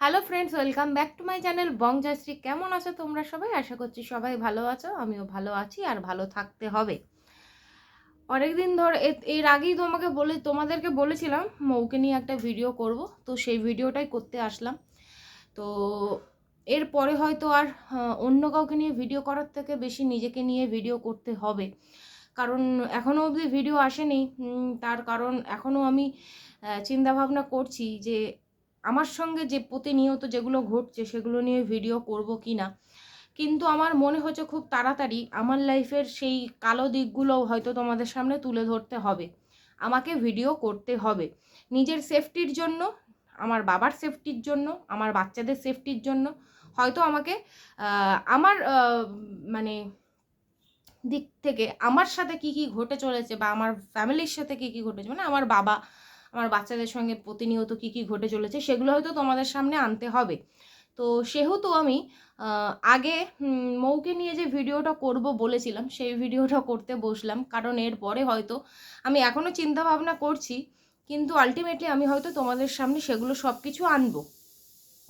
Hello friends welcome back to my channel Bong Joyshree কেমন আছো তোমরা সবাই? আশা করছি সবাই ভালো আছো, আমিও ভালো আছি আর ভালো থাকতে হবে। অনেকদিন ধরে, এ- এর আগেই তোমাকে বলে, তোমাদেরকে বলেছিলাম, মৌকে নিয়ে একটা ভিডিও করব। তো সেই ভিডিওটাই করতে আসলাম। তো এরপরে হয়তো আর অন্য কাউকে নিয়ে ভিডিও করার থেকে বেশি নিজেকে নিয়ে ভিডিও করতে হবে। কারণ এখনও অবধি ভিডিও আসেনি। তার কারণ এখনও আমি চিন্তা ভাবনা করছি যে আমার সঙ্গে যে প্রতিনিয়ত যেগুলো ঘটছে সেগুলো নিয়ে ভিডিও করব কি না কিন্তু আমার মনে হচ্ছে খুব তাড়াতাড়ি আমার লাইফের সেই কালো দিকগুলো হয়তো তোমাদের সামনে তুলে ধরতে হবে। আমাকে ভিডিও করতে হবে। নিজের সেফটির জন্য, আমার বাবার সেফটির জন্য, আমার বাচ্চাদের সেফটির জন্য হয়তো আমাকে আমার মানে দিক থেকে আমার সাথে কি কি ঘটে চলেছে বা আমার ফ্যামিলির সাথে কি কি ঘটেছে মানে আমার বাবা আমার বাচ্চাদের সঙ্গে প্রতিনিয়ত কি কি ঘটে চলেছে সেগুলো হয়তো তোমাদের সামনে আনতে হবে। তো সেহেতু আমি আগে মৌকে নিয়ে যে ভিডিওটা করব বলেছিলাম, সেই ভিডিওটা করতে বসলাম। কারণ এরপরে হয়তো আমি এখনও চিন্তা ভাবনা করছি, কিন্তু আলটিমেটলি আমি হয়তো তোমাদের সামনে সেগুলো সব কিছু আনব।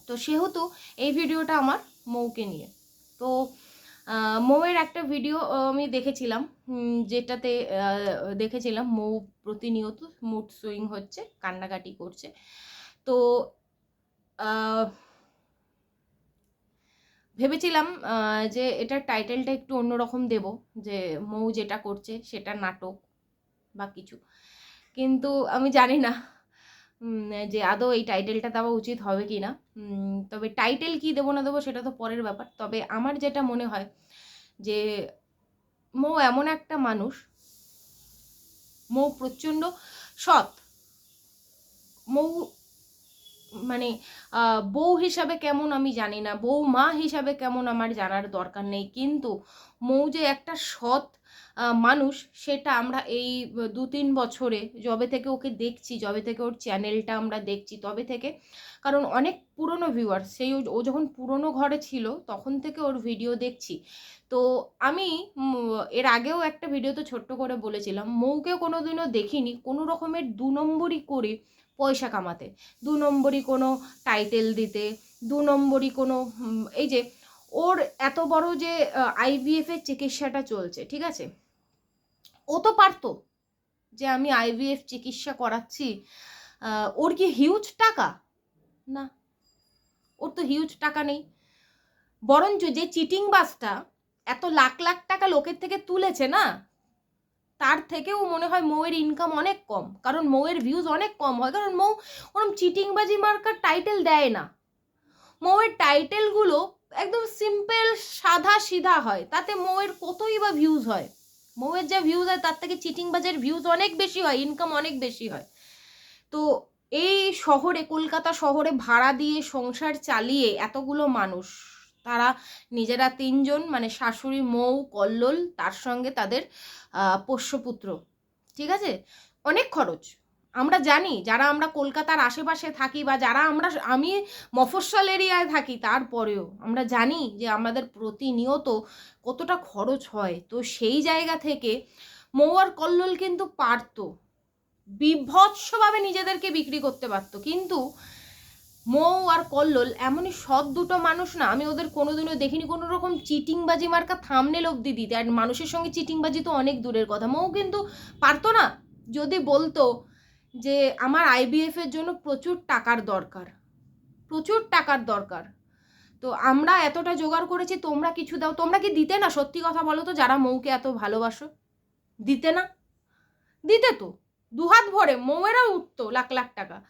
তো সেহেতু এই ভিডিওটা আমার মৌকে নিয়ে। তো মৌয়ের একটা ভিডিও আমি দেখেছিলাম যেটাতে দেখেছিলাম মৌ প্রতিনিয়ত মুড সুইং হচ্ছে, কান্নাকাটি করছে। তো ভেবেছিলাম যে এটার টাইটেলটা একটু অন্যরকম দেব, যে মৌ যেটা করছে সেটা নাটক বা কিছু। কিন্তু আমি জানি না যে আদৌ এই টাইটেলটা দেওয়া উচিত হবে কি না? তবে টাইটেল কি দেবো না দেবো সেটা তো পরের ব্যাপার। তবে আমার যেটা মনে হয় যে মৌ এমন একটা মানুষ, মৌ প্রচণ্ড সৎ, মৌ মানে বউ হিসাবে কেমন আমি জানি না। বউ মা হিসাবে কেমন আমার জানার দরকার নেই। কিন্তু মৌ যে একটা সৎ মানুষ, সেটা আমরা এই দু তিন বছরে যবে থেকে ওকে দেখছি, যবে থেকে ওর চ্যানেলটা আমরা দেখছি, তবে থেকে, কারণ অনেক পুরনো ভিউয়ার সেই ও- যখন পুরনো ঘরে ছিল, তখন থেকে ওর ভিডিও দেখছি। তো আমি এর আগেও একটা ভিডিওতে ছোট্ট করে বলেছিলাম, মৌকে কোনোদিনও দেখিনি, কোনো রকমের দু নম্বরই করে পয়সা কামাতে। দু নম্বরই কোনো টাইটেল দিতে, দু নম্বরই কোনো এই যে ওর এত বড় যে আইভিএফ এর চিকিৎসাটা চলছে, ঠিক আছে? ও তো পারতো যে আমি আইভিএফ চিকিৎসা করাচ্ছি। ওর কি হিউজ টাকা? না। ওর তো হিউজ টাকা নেই। বরঞ্চ যে চিটিং বাসটা এত লাখ লাখ টাকা লোকের থেকে তুলেছে না তার থেকেও মনে হয় মৌয়ের ইনকাম অনেক কম। কারণ মৌয়ের ভিউজ অনেক কম হয়। কারণ মৌ ওরম চিটিংবাজি মার্কার টাইটেল দেয় না। মৌয়ের টাইটেলগুলো একদম সিম্পল সাদা সিধা হয়। তাতে মৌয়ের কতই বা ভিউজ হয়? মৌয়ের যা ভিউজ হয়, তার থেকে চিটিংবাজের ভিউজ অনেক বেশি হয় ইনকাম অনেক বেশি হয়। তো এই শহরে, কলকাতা শহরে ভাড়া দিয়ে সংসার চালিয়ে এতগুলো মানুষ তারা নিজেরা তিনজন মানে শাশুড়ি, মৌ, কল্লোল, তার সঙ্গে তাদের পোষ্যপুত্র। ঠিক আছে? অনেক খরচ। আমরা জানি, যারা আমরা কলকাতার আশেপাশে থাকি বা যারা আমরা, আমি মফস্বল এরিয়ায় থাকি তারপরেও আমরা জানি যে আমাদের প্রতিনিয়ত কতটা খরচ হয়। তো সেই জায়গা থেকে মৌ আর কল্লোল কিন্তু পারতো। বিভৎসভাবে নিজেদেরকে বিক্রি করতে পারতো। কিন্তু মৌ আর কল্লোল এমনই সৎ দুটো মানুষ না, আমি ওদের কোনোদিনও দেখিনি। কোনো রকম চিটিংবাজি মার্কা থামনেল অব্দি দিতে। আর মানুষের সঙ্গে চিটিংবাজি তো অনেক দূরের কথা। মৌ কিন্তু পারতো না। যদি বলতো যে, আমার আইবিএফ এর জন্য প্রচুর টাকার দরকার। প্রচুর টাকার দরকার। তো আমরা এতটা জোগাড় করেছি, তোমরা কিছু দাও। তোমরা কি দিতে না? সত্যি কথা বলো তো, যারা মৌকে এত ভালোবাসো। দিতে না? দিতে তো। দুহাত ভরে। মৌয়েরাও উঠতো লাখ লাখ টাকা।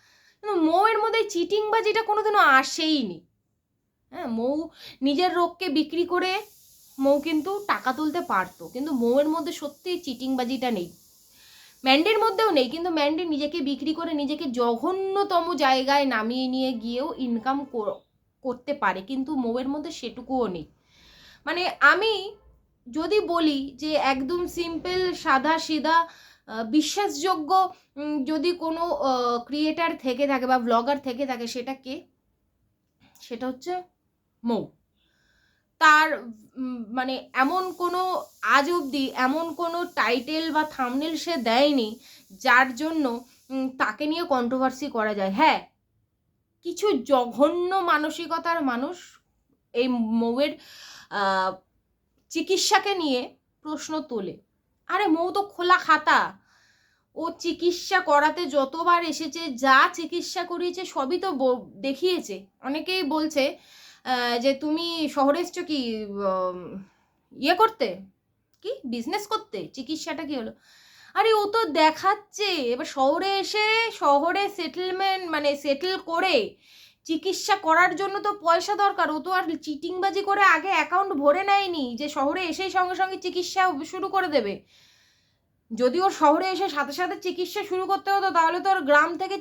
মৌয়ের মধ্যে চিটিং বা চিটিংবাজিটা কোনোদিনও আসেইনি হ্যাঁ মৌ নিজের রোগকে বিক্রি করে মৌ কিন্তু টাকা তুলতে পারতো, কিন্তু মৌয়ের মধ্যে সত্যিই চিটিংবাজিটা নেই। ম্যান্ডির মধ্যেও নেই, কিন্তু ম্যান্ডি নিজেকে বিক্রি করে নিজেকে জঘন্যতম জায়গায় নামিয়ে নিয়ে গিয়েও ইনকাম করতে পারে, কিন্তু মৌয়ের মধ্যে সেটুকুও নেই। মানে আমি যদি বলি যে একদম সিম্পল সাদা সিধা বিশ্বাসযোগ্য যদি কোনো ক্রিয়েটার থেকে থাকে বা ব্লগার থেকে থাকে সেটা কে? সেটা হচ্ছে মৌ। তার মানে এমন কোনো, আজ অবধি এমন কোনো টাইটেল বা থামনেল সে দেয়নি যার জন্য তাকে নিয়ে কন্ট্রোভার্সি করা যায়। হ্যাঁ কিছু জঘন্য মানসিকতার মানুষ এই মৌয়ের চিকিৎসাকে নিয়ে প্রশ্ন তোলে। আরে মৌ তো খোলা খাতা। ও চিকিৎসা করাতে যতবার এসেছে, যা চিকিৎসা করিয়েছে সবই তো দেখিয়েছে। অনেকেই বলছে যে তুমি শহরে এসছো কি ইয়ে করতে? কি? বিজনেস করতে? চিকিৎসাটা কি হলো? আরে ও তো দেখাচ্ছে। এবার শহরে এসে, শহরে সেটেলমেন্ট মানে সেটেল করে চিকিৎসা করার জন্য তো পয়সা দরকার। ও তো আর চিটিংবাজি করে আগে অ্যাকাউন্ট ভরে নেয়নি যে শহরে এসেই সঙ্গে সঙ্গে চিকিৎসা শুরু করে দেবে। যদি ওর শহরে এসে সাথে সাথে চিকিৎসা শুরু করতে হতো, তাহলে তো ওর গ্রাম থেকে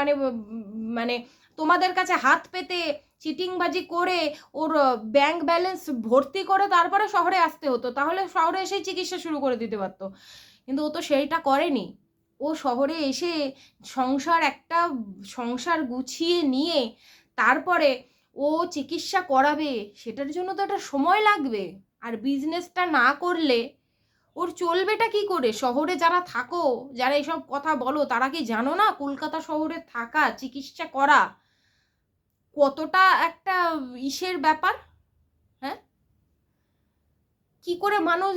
মানে মানে তোমাদের কাছে হাত পেতে, চিটিংবাজি করে, ওর ব্যাংক ব্যালেন্স ভর্তি করে তারপরে শহরে আসতে হতো। তাহলে শহরে এসেই চিকিৎসা শুরু করে দিতে পারতো। কিন্তু ও তো সেইটা করেনি। ও শহরে এসে সংসার একটা, সংসার গুছিয়ে নিয়ে তারপরে ও চিকিৎসা করাবে, সেটার জন্য তো একটা সময় লাগবে। আর বিজনেসটা না করলে ওর চলবেটা কি করে? শহরে যারা থাকো, যারা এসব কথা বলো, তারা কি জানো না কলকাতা শহরে থাকা, চিকিৎসা করা কতটা একটা ইসের ব্যাপার? কি করে মানুষ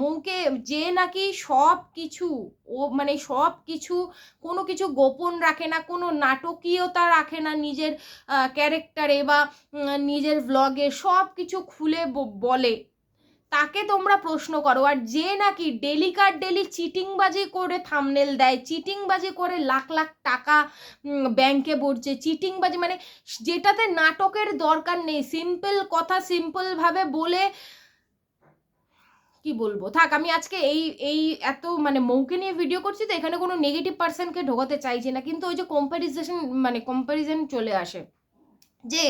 মৌকে যে নাকি সব কিছু ও মানে সব কিছু কোনো কিছু গোপন রাখে না, কোনো নাটকীয়তা রাখে না নিজের ক্যারেক্টারে বা নিজের ব্লগে সব কিছু খুলে বলে। তাকে তোমরা প্রশ্ন করো, আর যে নাকি ডেলি কার ডেলি চিটিংবাজি করে থামনেল দেয়, চিটিংবাজি করে লাখ লাখ টাকা ব্যাংকে পড়ছে চিটিংবাজি মানে যেটাতে নাটকের দরকার নেই সিম্পল কথা সিম্পলভাবে বলে কি বলব? থাক, আমি আজকে এই এই এত মানে মৌকে নিয়ে ভিডিও করছি তো এখানে কোনো নেগেটিভ পার্সনকে ঢোকাতে চাইছি না। কিন্তু ওই যে কম্প্যারিজেশন মানে কম্প্যারিজন চলে আসে যে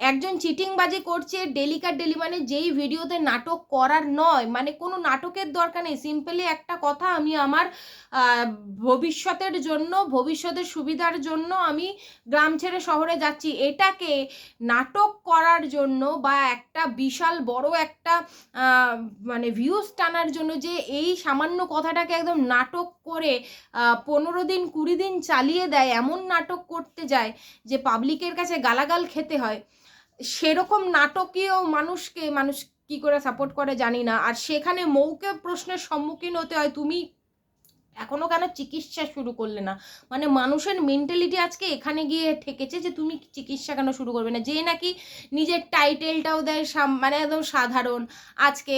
একজন চিটিংবাজি করছে, ডেলিকার ডেলি মানে যেই ভিডিওতে নাটক করার নয় মানে কোনো নাটকের দরকার নেই। সিম্পলি একটা কথা আমি আমার ভবিষ্যতের জন্য, ভবিষ্যতের সুবিধার জন্য আমি গ্রাম ছেড়ে শহরে যাচ্ছি। এটাকে নাটক করার জন্য বা একটা বিশাল বড় একটা মানে ভিউজ টানার জন্য যে এই সামান্য কথাটাকে একদম নাটক করে পনেরো দিন, কুড়ি দিন চালিয়ে দেয়, এমন নাটক করতে যায় যে পাবলিকের কাছে গালাগাল খেতে হয়। সেরকম নাটকীয় মানুষকে মানুষ কি করে সাপোর্ট করে জানি না। আর সেখানে মৌকে প্রশ্নের সম্মুখীন হতে হয়, তুমি এখনও কেন চিকিৎসা শুরু করলে না? মানে মানুষের মেন্টালিটি আজকে এখানে গিয়ে ঠেকেছে যে তুমি চিকিৎসা কেন শুরু করবে না? যে নাকি নিজের টাইটেলটাও দেয় মানে একদম সাধারণ, আজকে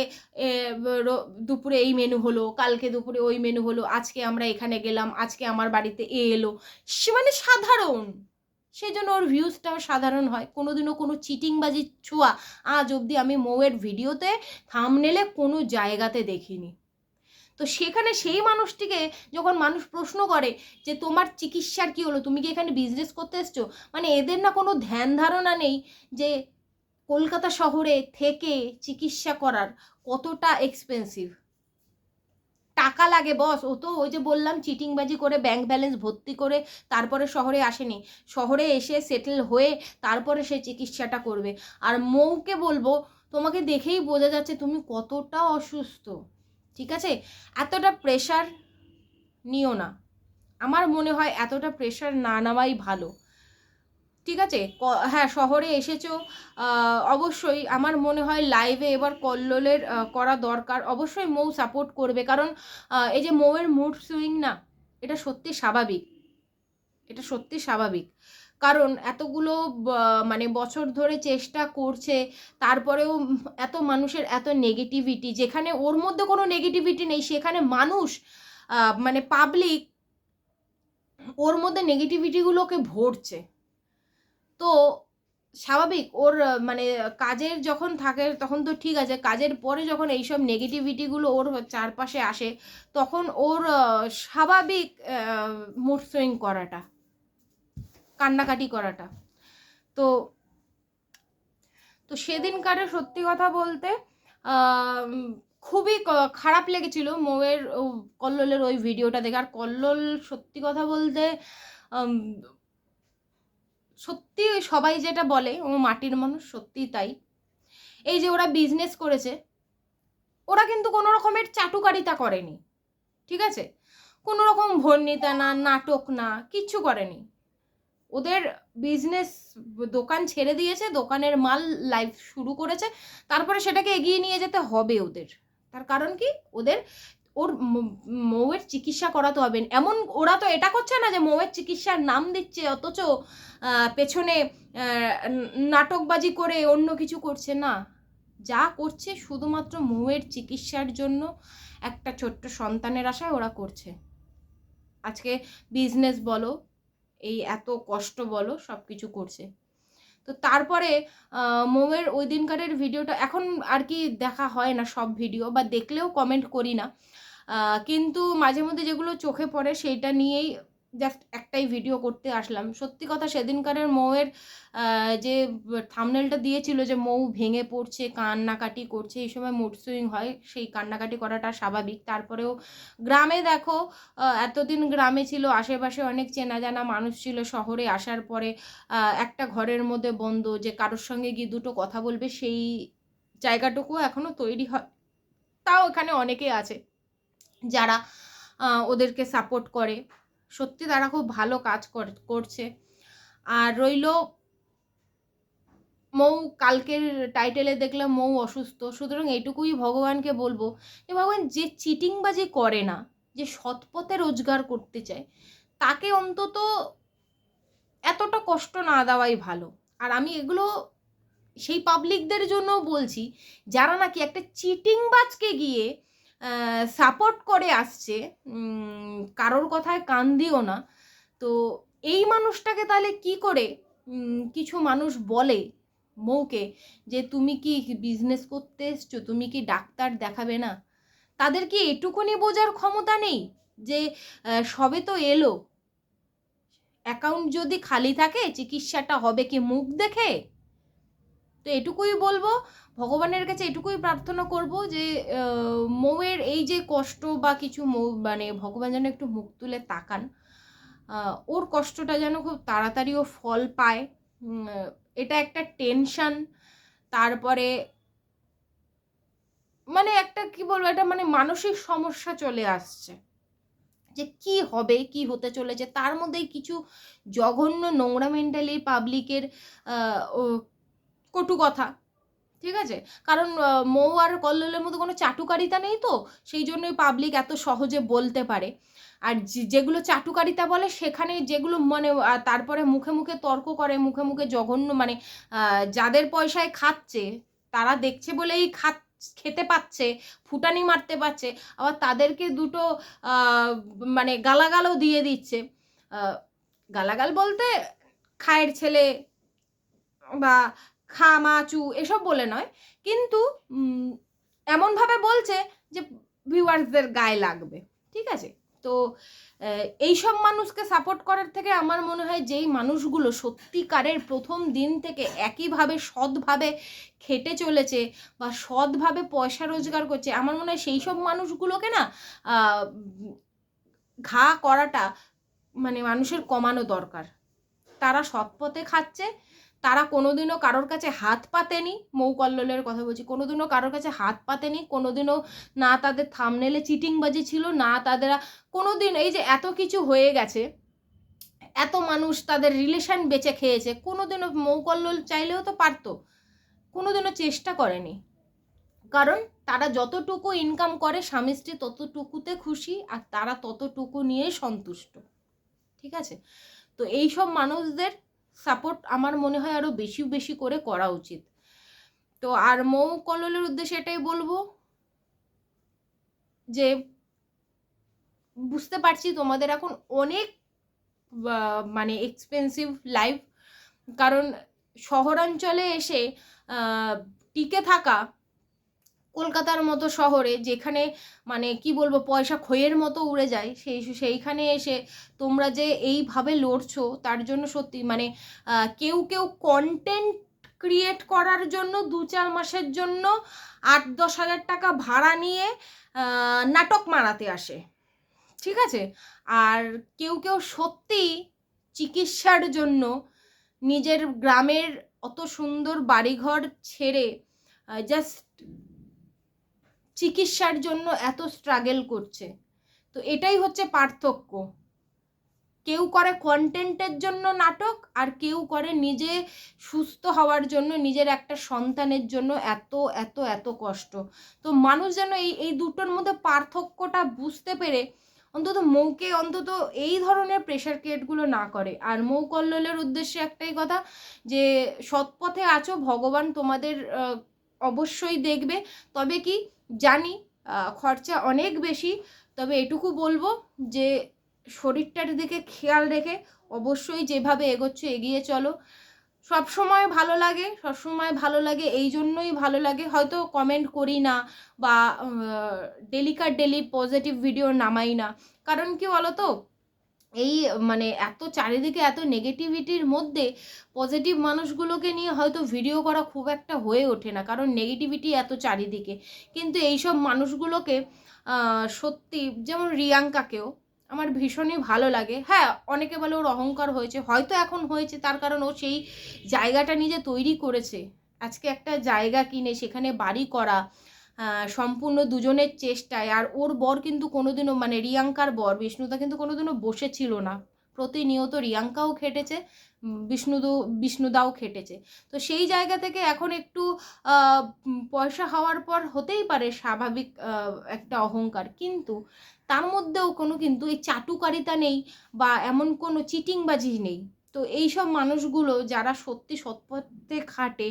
দুপুরে এই মেনু হলো, কালকে দুপুরে ওই মেনু হলো, আজকে আমরা এখানে গেলাম, আজকে আমার বাড়িতে এ এলো। সে মানে সাধারণ। সেই জন্য ওর ভিউজটাও সাধারণ হয়। কোনোদিনও কোনো চিটিংবাজির ছোঁয়া আজ অবধি আমি মৌয়ের ভিডিওতে থামনেলে কোনো জায়গাতে দেখিনি। তো সেখানে সেই মানুষটিকে যখন মানুষ প্রশ্ন করে যে, তোমার চিকিৎসার কি হলো? তুমি কি এখানে বিজনেস করতে এসছো? মানে এদের না কোনো ধ্যান ধারণা নেই যে, কলকাতা শহরে থেকে চিকিৎসা করার কতটা এক্সপেন্সিভ টাকা লাগে, বস। ও তো ওই যে বললাম, চিটিংবাজি করে ব্যাংক ব্যালেন্স ভর্তি করে তারপরে শহরে আসেনি। শহরে এসে সেটেল হয়ে তারপরে সে চিকিৎসাটা করবে। আর মৌকে বলব, তোমাকে দেখেই বোঝা যাচ্ছে তুমি কতটা অসুস্থ। ঠিক আছে? এতটা প্রেশার নিও না। আমার মনে হয় এতটা প্রেশার না নেওয়াই ভালো। ঠিক আছে? হ্যাঁ শহরে এসেছ অবশ্যই আমার মনে হয় লাইভে এবার কল্লোলের করা দরকার। অবশ্যই মৌ সাপোর্ট করবে। কারণ এই যে মৌয়ের মুড সুইং না, এটা সত্যি স্বাভাবিক। এটা সত্যি স্বাভাবিক। কারণ এতগুলো মানে বছর ধরে চেষ্টা করছে, তারপরেও এত মানুষের এত নেগেটিভিটি যেখানে ওর মধ্যে কোনো নেগেটিভিটি নেই, সেখানে মানুষ মানে পাবলিক ওর মধ্যে নেগেটিভিটিগুলোকে ভরছে। তো স্বাভাবিক ওর মানে কাজের যখন থাকে তখন তো ঠিক আছে, কাজের পরে যখন এইসব নেগেটিভিটিগুলো ওর চারপাশে আসে তখন ওর স্বাভাবিক মুড সুইং করাটা, কান্নাকাটি করাটা। তো তো সেদিনকারে সত্যি কথা বলতে খুবই খারাপ লেগেছিল মৌয়ের কল্লোলের ওই ভিডিওটা দেখে। আর কল্লোল সত্যি কথা বলতে সত্যি সবাই যেটা বলে, ও মাটির মানুষ সত্যি তাই। এই যে ওরা বিজনেস করেছে, ওরা কিন্তু কোনো রকমের চাটুকারিতা করেনি, ঠিক আছে? কোনো রকম ভর্ণিতা না, নাটক না, কিচ্ছু করেনি। ওদের বিজনেস দোকান ছেড়ে দিয়েছে, দোকানের মাল লাইভ শুরু করেছে, তারপরে সেটাকে এগিয়ে নিয়ে যেতে হবে ওদের। তার কারণ কি? ওদের ওর মৌয়ের চিকিৎসা করাতে হবে। এমন ওরা তো এটা করছে না যে মৌয়ের চিকিৎসার নাম দিচ্ছে, অথচ পেছনে নাটকবাজি করে অন্য কিছু করছে। না, যা করছে শুধুমাত্র মৌয়ের চিকিৎসার জন্য একটা ছোট্ট সন্তানের আশায় ওরা করছে। আজকে বিজনেস বলো, এই এত কষ্ট বলো সব কিছু করছে। তো তারপরে মোমের ওই দিনকারের ভিডিওটা এখন আর কি দেখা হয় না সব ভিডিও বা দেখলেও কমেন্ট করি না। কিন্তু মাঝে মধ্যে যেগুলো চোখে পড়ে সেইটা নিয়েই জাস্ট একটাই ভিডিও করতে আসলাম। সত্যি কথা সেদিনকারের মৌয়ের যে থামনেলটা দিয়েছিল যে মৌ ভেঙে পড়ছে, কান্নাকাটি করছে, এই সময় মুড সুইং হয়, সেই কান্নাকাটি করাটা স্বাভাবিক। তারপরেও গ্রামে দেখো এতদিন গ্রামে ছিল, আশেপাশে অনেক চেনা জানা মানুষ ছিল, শহরে আসার পরে একটা ঘরের মধ্যে বন্ধ যে কারোর সঙ্গে গিয়ে দুটো কথা বলবে, সেই জায়গাটুকু এখনও তৈরি হয়। তাও এখানে অনেকে আছে যারা ওদেরকে সাপোর্ট করে। সত্যি তারা খুব ভালো কাজ কর- করছে। আর রইল মৌ, কালকের টাইটেলে দেখলাম মৌ অসুস্থ। সুতরাং এইটুকুই ভগবানকে বলব যে, ভগবান যে চিটিংবাজি করে না, যে সৎপথে রোজগার করতে চায়, তাকে অন্তত এতটা কষ্ট না দেওয়াই ভালো। আর আমি এগুলো সেই পাবলিকদের জন্য বলছি, যারা নাকি একটা চিটিংবাজকে গিয়ে সাপোর্ট করে আসছে। কারোর কথায় কান দিও না। তো এই মানুষটাকে তাহলে কি করে কিছু মানুষ বলে মৌকে যে, তুমি কি বিজনেস করতে এসছো? তুমি কি ডাক্তার দেখাবে না? তাদের কি এটুকুনি বোঝার ক্ষমতা নেই যে সবে তো এলো। অ্যাকাউন্ট যদি খালি থাকে, চিকিৎসাটা হবে কি মুখ দেখে? তো এটুকুই বলব, ভগবানের কাছে এটুকুই প্রার্থনা করব যে মৌয়ের এই যে কষ্ট বা কিছু মৌ মানে ভগবান যেন একটু মুখ তুলে তাকান ওর কষ্টটা যেন খুব তাড়াতাড়ি ও ফল পায় এটা একটা টেনশন, তারপরে মানে একটা কি বলব এটা মানে মানসিক সমস্যা চলে আসছে, যে কি হবে, কি হতে চলেছে, তার মধ্যেই কিছু জঘন্য নোংরা মেন্টালি পাবলিকের কটু কথা। ঠিক আছে? কারণ মৌ আর কল্লোলের মধ্যে কোনো চাটুকারিতা নেই তো? সেই জন্যই পাবলিক এত সহজে বলতে পারে। আর যেগুলো চাটুকারিতা বলে, সেখানে যেগুলো মানে তারপরে মুখে মুখে তর্ক করে, মুখে মুখে জঘন্য মানে যাদের পয়সায় খাচ্ছে, তারা দেখছে বলেই খাত, খেতে পাচ্ছে, ফুটানি মারতে পারছে, আবার তাদেরকে দুটো মানে গালাগালও দিয়ে দিচ্ছে। গালাগাল বলতে, খায়ের ছেলে বা খা মাচু এসব বলে নয়। কিন্তু এমনভাবে বলছে যে ভিউয়ার্সদের গায়ে লাগবে ঠিক আছে? তো আহ, এইসব মানুষকে সাপোর্ট করার থেকে আমার মনে হয় যেই মানুষগুলো সত্যিকারের প্রথম দিন থেকে একইভাবে সৎভাবে খেটে চলেছে বা সৎভাবে পয়সা রোজগার করছে আমার মনে হয় সেই সব মানুষগুলোকে না ঘা করাটা মানে মানুষের কমানো দরকার। তারা সৎ পথে খাচ্ছে তারা কোনোদিনও কারোর কাছে হাত পাতেনি মৌ কল্লোলের কথা বলছি, কোনোদিনও কারোর কাছে হাত পাতেনি, কোনোদিনও না তাদের থামনেলে চিটিংবাজি ছিল, না তাদের কোনোদিন এই যে এত কিছু হয়ে গেছে, এত মানুষ তাদের রিলেশন বেঁচে খেয়েছে, কোনোদিনও মৌ কল্লোল চাইলেও তো পারতো, কোনোদিনও চেষ্টা করেনি। কারণ তারা যতটুকু ইনকাম করে, স্বামী স্ত্রী ততটুকুতে খুশি, আর তারা ততটুকু নিয়েই সন্তুষ্ট, ঠিক আছে? তো এই সব মানুষদের সাপোর্ট আমার মনে হয় আরও বেশি বেশি করে করা উচিত। তো আর মৌ কললের উদ্দেশ্যে এটাই বলব যে, বুঝতে পারছি তোমাদের এখন অনেক মানে এক্সপেন্সিভ লাইফ কারণ শহরাঞ্চলে এসে টিকে থাকা কলকাতার মতো শহরে যেখানে মানে কি বলব, পয়সা খইয়ের মতো উড়ে যায়, সেই সেইখানে এসে তোমরা যে এইভাবে লড়ছো, তার জন্য সত্যি মানে কেউ কেউ কন্টেন্ট ক্রিয়েট করার জন্য দু চার মাসের জন্য আট দশ হাজার টাকা ভাড়া নিয়ে নাটক মারাতে আসে। ঠিক আছে? আর কেউ কেউ সত্যি চিকিৎসার জন্য নিজের গ্রামের অত সুন্দর বাড়িঘর ছেড়ে জাস্ট চিকিৎসার জন্য এত স্ট্রাগেল করছে। তো এটাই হচ্ছে পার্থক্য। কেউ করে কন্টেন্টের জন্য নাটক আর কেউ করে নিজে সুস্থ হওয়ার জন্য, নিজের একটা সন্তানের জন্য এত এত এত কষ্ট। তো মানুষ যেন এই এই দুটোর মধ্যে পার্থক্যটা বুঝতে পেরে অন্তত মৌকে অন্তত এই ধরনের প্রেশার ক্রিয়েটগুলো না করে। আর মৌ কল্লোলের উদ্দেশ্যে একটাই কথা যে, সৎপথে আছো, ভগবান তোমাদের অবশ্যই দেখবে। তবে কি জানি খরচা অনেক বেশি, তবে এটুকু বলব যে শরীরটার দিকে খেয়াল রেখে অবশ্যই যেভাবে এগোচ্ছ এগিয়ে চলো। সব সময় ভালো লাগে সব সময় ভালো লাগে, এই জন্যই ভালো লাগে। হয়তো কমেন্ট করি না বা ডেলিকার ডেলি পজিটিভ ভিডিও নামাই না। কারণ কি বলো তো এই মানে এত চারিদিকে এত নেগেটিভিটির মধ্যে পজিটিভ মানুষগুলোকে নিয়ে হয়তো ভিডিও করা খুব একটা হয়ে ওঠে না। কারণ নেগেটিভিটি এত চারিদিকে। কিন্তু এইসব মানুষগুলোকে সত্যি যেমন রিয়াঙ্কাকেও আমার ভীষণই ভালো লাগে। হ্যাঁ অনেকে বলে ওর অহংকার হয়েছে, হয়তো এখন হয়েছে, তার কারণ ও সেই জায়গাটা নিজে তৈরি করেছে। আজকে একটা জায়গা কিনে, সেখানে বাড়ি করা সম্পূর্ণ দুজনের চেষ্টায়। আর ওর বর কিন্তু কোনোদিনও মানে রিয়াঙ্কার বর, বিষ্ণুদা কিন্তু কোনোদিনও বসেছিল না। প্রতিনিয়ত রিয়াঙ্কাও খেটেছে বিষ্ণুদু, বিষ্ণুদাও খেটেছে। তো সেই জায়গা থেকে এখন একটু পয়সা হওয়ার পর হতেই পারে স্বাভাবিক একটা অহংকার। কিন্তু তার মধ্যেও কোনো কিন্তু এই চাটুকারিতা নেই বা এমন কোনো চিটিংবাজি নেই। তো এই সব মানুষগুলো যারা সত্যি সৎপথে খাটে,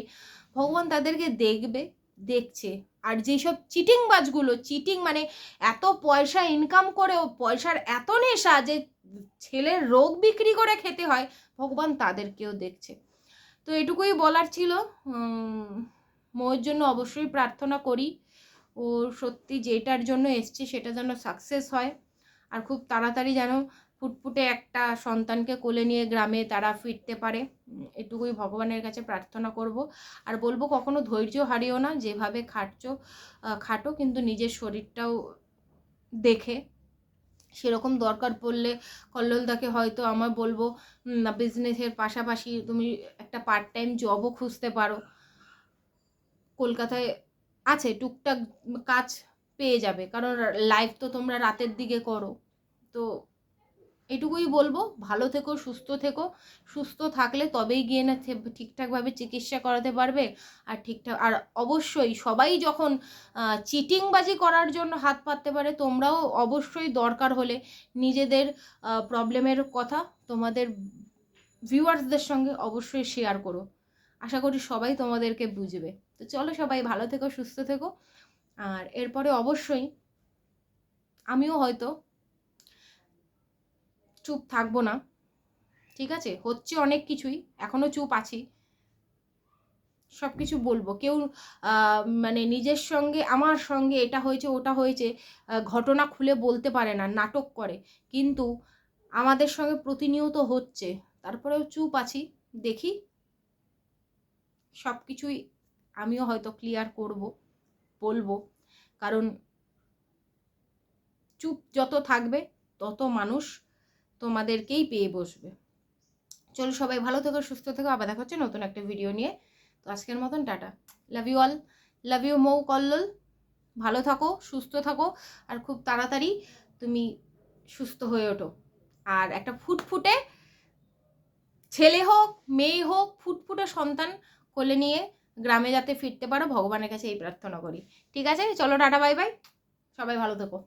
ভগবান তাদেরকে দেখবে। দেখছে। আর যেসব চিটিংবাজগুলো, চিটিং মানে এত পয়সা ইনকাম করেও, পয়সার এত নেশা যে ছেলের রোগ বিক্রি করে খেতে হয়, ভগবান তাদেরকেও দেখছে। তো এটুকুই বলার ছিল। ময়ের জন্য অবশ্যই প্রার্থনা করি। ও সত্যি যেটার জন্য এসছে সেটা যেন সাকসেস হয়। আর খুব তাড়াতাড়ি যেন ফুটফুটে একটা সন্তানকে কোলে নিয়ে গ্রামে তারা ফিরতে পারে। এটুকুই ভগবানের কাছে প্রার্থনা করব। আর বলব, কখনো ধৈর্য হারিও না, যেভাবে খাটছো খাটো, কিন্তু নিজের শরীরটাও দেখে। সেরকম দরকার পড়লে কল্লোলদাকে হয়তো আমার বলব বিজনেসের পাশাপাশি তুমি একটা পার্ট টাইম জবও খুঁজতে পারো। কলকাতায় আছে, টুকটাক কাজ পেয়ে যাবে, কারণ লাইভ তো তোমরা রাতের দিকে করো। তো এটুকুই বলব, ভালো থেকো, সুস্থ থেকো। সুস্থ থাকলে তবেই গিয়ে না ঠিকঠাকভাবে চিকিৎসা করাতে পারবে। আর ঠিকঠাক, আর অবশ্যই সবাই যখন চিটিংবাজি করার জন্য হাত পাততে পারে, তোমরাও অবশ্যই দরকার হলে নিজেদের প্রবলেমের কথা তোমাদের ভিউয়ার্সদের সঙ্গে অবশ্যই শেয়ার করো। আশা করি সবাই তোমাদেরকে বুঝবে। তো চলো সবাই ভালো থেকো, সুস্থ থেকো। আর এরপরে অবশ্যই আমিও হয়তো চুপ থাকব না। ঠিক আছে? হচ্ছে অনেক কিছুই এখনও চুপ আছি। সব কিছু বলব। কেউ মানে নিজের সঙ্গে, আমার সঙ্গে এটা হয়েছে, ওটা হয়েছে ঘটনা খুলে বলতে পারে না, নাটক করে। কিন্তু আমাদের সঙ্গে প্রতিনিয়ত হচ্ছে। তারপরেও চুপ আছি। দেখি। সব কিছুই আমিও হয়তো ক্লিয়ার করব, বলব। কারণ চুপ যত থাকবে, তত মানুষ তোমাদেরকেই পেয়ে বসবে। চলো সবাই ভালো থেকো, সুস্থ থেকো। আবার দেখা হচ্ছে নতুন একটা ভিডিও নিয়ে। তো আজকের মতন tata. Love you all love you Mou Kallol. ভালো থাকো, সুস্থ থাকো। আর খুব তাড়াতাড়ি তুমি সুস্থ হয়ে ওঠো। আর একটা ফুটফুটে ছেলে হোক, মেয়ে হোক, ফুটফুটে সন্তান কোলে নিয়ে গ্রামে যাতে ফিরতে পারো, ভগবানের কাছে এই প্রার্থনা করি। ঠিক আছে? চলো টাটা বাই বাই সবাই ভালো থেকো।